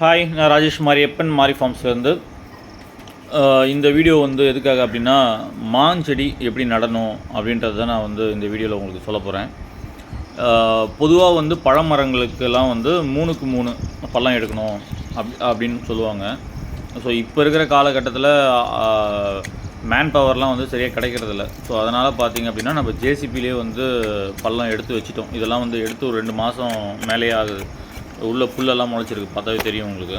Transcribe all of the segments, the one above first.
Hi நான் ராஜேஷ் மாரியப்பன் மாரி ஃபார்ம்ஸ்லேருந்து. இந்த வீடியோ வந்து எதுக்காக அப்படின்னா மாஞ்செடி எப்படி நடணும் அப்படின்றத நான் வந்து இந்த வீடியோவில் உங்களுக்கு சொல்ல போகிறேன் பொதுவாக வந்து பழமரங்களுக்கெல்லாம் வந்து மூணுக்கு மூணு பள்ளம் எடுக்கணும் அப் அப்படின்னு சொல்லுவாங்க. ஸோ இப்போ இருக்கிற காலகட்டத்தில் மேன் பவர்லாம் வந்து சரியாக கிடைக்கிறதில்ல. ஸோ அதனால் பார்த்தீங்க அப்படின்னா நம்ம ஜேசிபிலே வந்து பள்ளம் எடுத்து வச்சிட்டோம். இதெல்லாம் வந்து எடுத்து ஒரு ரெண்டு மாதம் மேலேயே ஆகுது. உள்ளே புல்லெல்லாம் முளைச்சிருக்கு. பார்த்தாவே தெரியும் உங்களுக்கு.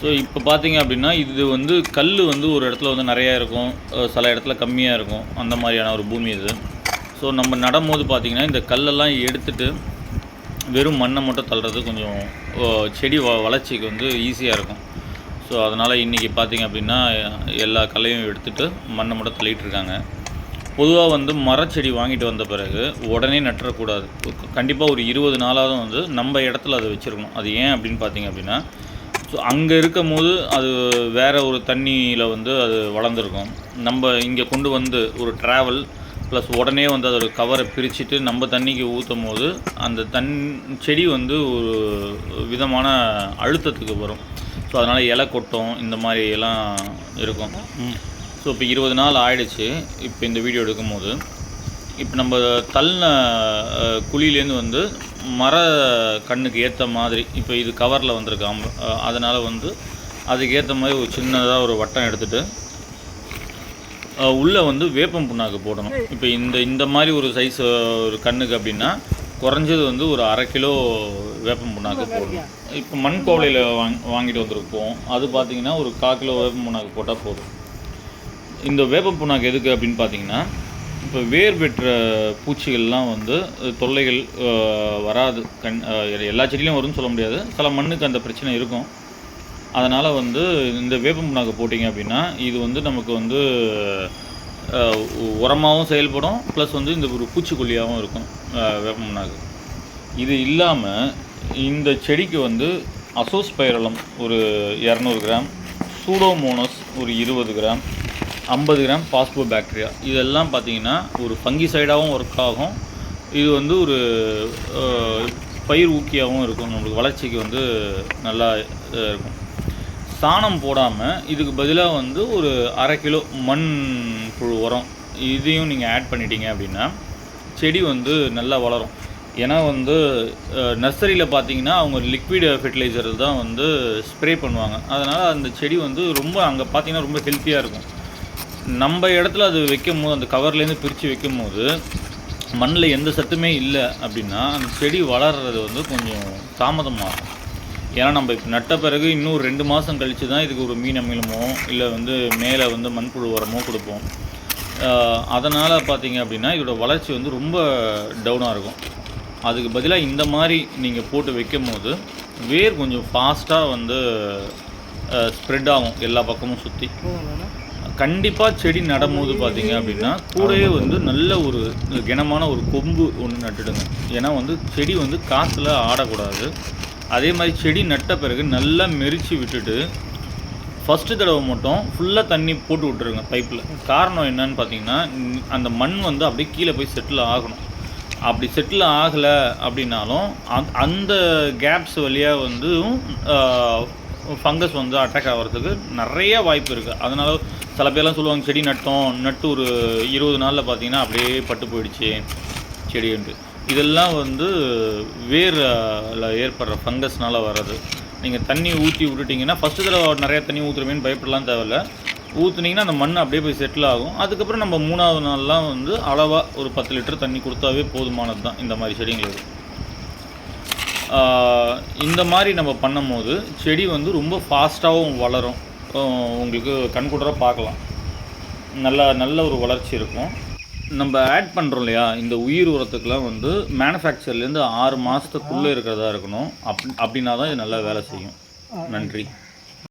ஸோ இப்போ பார்த்தீங்க அப்படின்னா இது வந்து கல் வந்து ஒரு இடத்துல வந்து நிறையா இருக்கும். சில இடத்துல கம்மியாக இருக்கும். அந்த மாதிரியான ஒரு பூமி இது. ஸோ நம்ம நடும்போது பார்த்திங்கன்னா இந்த கல்லெல்லாம் எடுத்துட்டு வெறும் மண்ணை மட்டும் தள்ளுறது கொஞ்சம் செடி வ வளர்ச்சிக்கு வந்து ஈஸியாக இருக்கும். ஸோ அதனால் இன்றைக்கி பார்த்திங்க அப்படின்னா எல்லா கல்லையும் எடுத்துகிட்டு மண்ணை மட்டும் தள்ளிகிட்டு இருக்காங்க. பொதுவாக வந்து மரச்செடி வாங்கிட்டு வந்த பிறகு உடனே நட்டுறக்கூடாது. கண்டிப்பாக ஒரு இருபது நாளாவது வந்து நம்ம இடத்துல அதை வச்சுருக்கணும். அது ஏன் அப்படின்னு பார்த்தீங்க அப்படின்னா ஸோ அங்கே இருக்கும் போது அது வேறு ஒரு தண்ணியில் வந்து அது வளர்ந்துருக்கும். நம்ம இங்கே கொண்டு வந்து ஒரு ட்ராவல் ப்ளஸ் உடனே வந்து அதோடய கவரை பிரிச்சுட்டு நம்ம தண்ணிக்கு ஊற்றும் போது அந்த தன் செடி வந்து ஒரு விதமான அழுத்தத்துக்கு வரும். ஸோ அதனால் இலை கொட்டும் இந்த மாதிரி எல்லாம் இருக்கும். ஸோ இப்போ இருபது நாள் ஆயிடுச்சு. இப்போ இந்த வீடியோ எடுக்கும்போது. இப்போ நம்ம தள்ளின குழியிலேருந்து வந்து மர கண்ணுக்கு ஏற்ற மாதிரி இப்போ இது கவரில் வந்திருக்கு. அம்ப அதனால் வந்து அதுக்கு ஏற்ற மாதிரி ஒரு சின்னதாக ஒரு வட்டம் எடுத்துகிட்டு உள்ளே வந்து வேப்பம் புண்ணாக்கு போடணும். இப்போ இந்த இந்த மாதிரி ஒரு சைஸ் ஒரு கண்ணுக்கு அப்படின்னா குறைஞ்சது வந்து ஒரு அரை கிலோ வேப்பம் புண்ணாக்கு போடணும். இப்போ மண் கோவலையில் வாங் வாங்கிட்டு வந்திருப்போம். அது பார்த்தீங்கன்னா ஒரு கால் கிலோ வேப்பம் புண்ணாக்கு போட்டால் போதும். இந்த வேப்பம் புண்ணாக்கு எதுக்கு அப்படின்னு பார்த்தீங்கன்னா இப்போ வேர் பெற்ற பூச்சிகள்லாம் வந்து தொல்லைகள் வராது. கண் எல்லா செடியிலையும் வரும்னு சொல்ல முடியாது. சில மண்ணுக்கு அந்த பிரச்சனை இருக்கும். அதனால் வந்து இந்த வேப்பம் புண்ணாக்கு போட்டிங்க அப்படின்னா இது வந்து நமக்கு வந்து உரமாகவும் செயல்படும். ப்ளஸ் வந்து இந்த ஒரு பூச்சிக்கொல்லியாகவும் இருக்கும் வேப்ப வேப்பம் புண்ணாக்கு. இது இல்லாமல் இந்த செடிக்கு வந்து அசோஸ்பைரலம் ஒரு இரநூறு கிராம் சூடோமோனஸ் ஒரு இருபது கிராம் ஐம்பது கிராம் பாஸ்போ பாக்டீரியா. இதெல்லாம் பார்த்தீங்கன்னா ஒரு ஃபங்கிசைடாகவும் ஒர்க் ஆகும். இது வந்து ஒரு பயிர் ஊக்கியாகவும் இருக்கும். நம்மளுக்கு வளர்ச்சிக்கு வந்து நல்லா இருக்கும். சாணம் போடாமல் இதுக்கு பதிலாக வந்து ஒரு அரை கிலோ மண் புழு உரம் இதையும் நீங்கள் ஆட் பண்ணிட்டீங்க அப்படின்னா செடி வந்து நல்லா வளரும். ஏன்னா வந்து நர்சரியில் பார்த்தீங்கன்னா அவங்க லிக்விட் ஃபெர்டிலைசர் தான் வந்து ஸ்ப்ரே பண்ணுவாங்க. அதனால் அந்த செடி வந்து ரொம்ப அங்கே பார்த்தீங்கன்னா ரொம்ப ஹெல்த்தியாக இருக்கும். நம்ம இடத்துல அது வைக்கும் போது அந்த கவர்லேருந்து பிரித்து வைக்கும் போது மண்ணில் எந்த சத்துமே இல்லை அப்படின்னா அந்த செடி வளர்றது வந்து கொஞ்சம் தாமதமாகும். ஏன்னா நம்ம இப்போ நட்ட பிறகு இன்னும் ஒரு ரெண்டு மாதம் கழித்து தான் இதுக்கு ஒரு மீன் அமிலமோ இல்லை வந்து மேலே வந்து மண்புழு உரமோ கொடுப்போம். அதனால் பார்த்தீங்க அப்படின்னா இதோட வளர்ச்சி வந்து ரொம்ப டவுனாக இருக்கும். அதுக்கு பதிலாக இந்த மாதிரி நீங்கள் போட்டு வைக்கும் போது வேர் கொஞ்சம் ஃபாஸ்ட்டாக வந்து ஸ்ப்ரெட் ஆகும் எல்லா பக்கமும் சுற்றி கண்டிப்பாக செடி நடும்போது பார்த்தீங்க அப்படின்னா கூடவே வந்து நல்ல ஒரு கனமான ஒரு கொம்பு ஒன்று நட்டுடுங்க. ஏன்னா வந்து செடி வந்து காற்றுல ஆடக்கூடாது. அதே மாதிரி செடி நட்ட பிறகு நல்லா மெரிச்சு விட்டுட்டு ஃபஸ்ட்டு தடவை மட்டும் ஃபுல்லாக தண்ணி போட்டு விட்டுருங்க பைப்பில் காரணம் என்னன்னு பார்த்தீங்கன்னா அந்த மண் வந்து அப்படியே கீழே போய் செட்டில் ஆகணும். அப்படி செட்டில் ஆகலை அப்படின்னாலும் அந்த- அந்த கேப்ஸ் வழியாக வந்து ஃபங்கஸ் வந்து அட்டாக் ஆகிறதுக்கு நிறைய வாய்ப்பு இருக்குது அதனால் சில பேர்லாம் சொல்லுவாங்க செடி நட்டோம் நட்டு ஒரு இருபது நாளில் பார்த்தீங்கன்னா அப்படியே பட்டு போயிடுச்சு செடின்ட்டு. இதெல்லாம் வந்து வேரில் ஏற்படுற ஃபங்கஸ்னால் வர்றது. நீங்கள் தண்ணி ஊற்றி விட்டுட்டிங்கன்னா ஃபஸ்ட்டு தடவை நிறையா தண்ணி ஊற்றுறமேன்னு பயப்படலாம் தேவையில்ல. ஊற்றுனீங்கன்னா அந்த மண் அப்படியே போய் செட்டில் ஆகும். அதுக்கப்புறம் நம்ம மூணாவது நாள்லாம் வந்து அளவாக ஒரு பத்து லிட்டர் தண்ணி கொடுத்தாவே போதுமானது தான் இந்த மாதிரி செடிங்களுக்கு. இந்த மாதிரி நம்ம பண்ணும்போது செடி வந்து ரொம்ப ஃபாஸ்ட்டாகவும் வளரும். உங்களுக்கு கண்கூடராக பார்க்கலாம். நல்ல நல்ல ஒரு வளர்ச்சி இருக்கும். நம்ம ஆட் பண்ணுறோம் இல்லையா இந்த உயிர் உரத்துக்கெலாம் வந்து மேனுஃபேக்சர்லேருந்து ஆறு மாதத்துக்குள்ளே இருக்கிறதா இருக்கணும். அப் அப்படின்னா தான் இது நல்லா வேலை செய்யும். நன்றி.